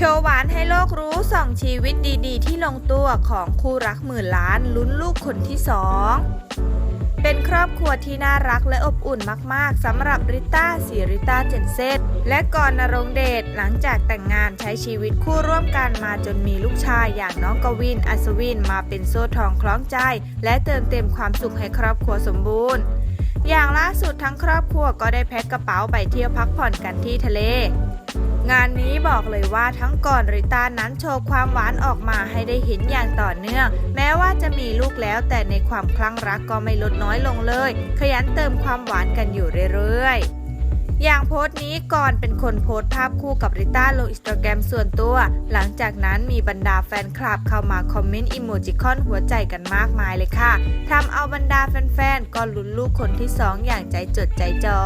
โชว์หวานให้โลกรู้ส่องชีวิตดีๆ ที่ลงตัวของคู่รักหมื่นล้านลุ้นลูกคนที่สองเป็นครอบครัวที่น่ารักและอบอุ่นมากๆสำหรับริต้าสีริต้าเจนเซตและกรณรงเดชหลังจากแต่งงานใช้ชีวิตคู่ร่วมกันมาจนมีลูกชายอย่างน้องกวินอัศวินมาเป็นโซ่ทองคล้องใจ และเติมเต็มความสุขให้ครอบครัวสมบูรณ์ อย่างล่าสุดทั้งครอบครัวก็ได้แพ็คกระเป๋าไปเที่ยวพักผ่อนกันที่ทะเล งานนี้บอกเลยว่าทั้งก่อนริต้านั้นโชว์ความหวานออกมาให้ได้เห็นอย่างต่อเนื่อง แม้ว่าจะมีลูกแล้วแต่ในความคลั่งรักก็ไม่ลดน้อยลงเลย ขยันเติมความหวานกันอยู่เรื่อยๆอย่างโพสต์นี้ก่อนเป็นคนโพสต์ภาพคู่กับริต้าลงอินสตาแกรมส่วนตัว หลังจากนั้นมีบรรดาแฟนคลับเข้ามาคอมเมนต์อิโมจิคอนหัวใจกันมากมายเลยค่ะทำเอาบรรดาแฟนๆ ก็ลุ้นลูกคนที่สองอย่างใจจดใจจอ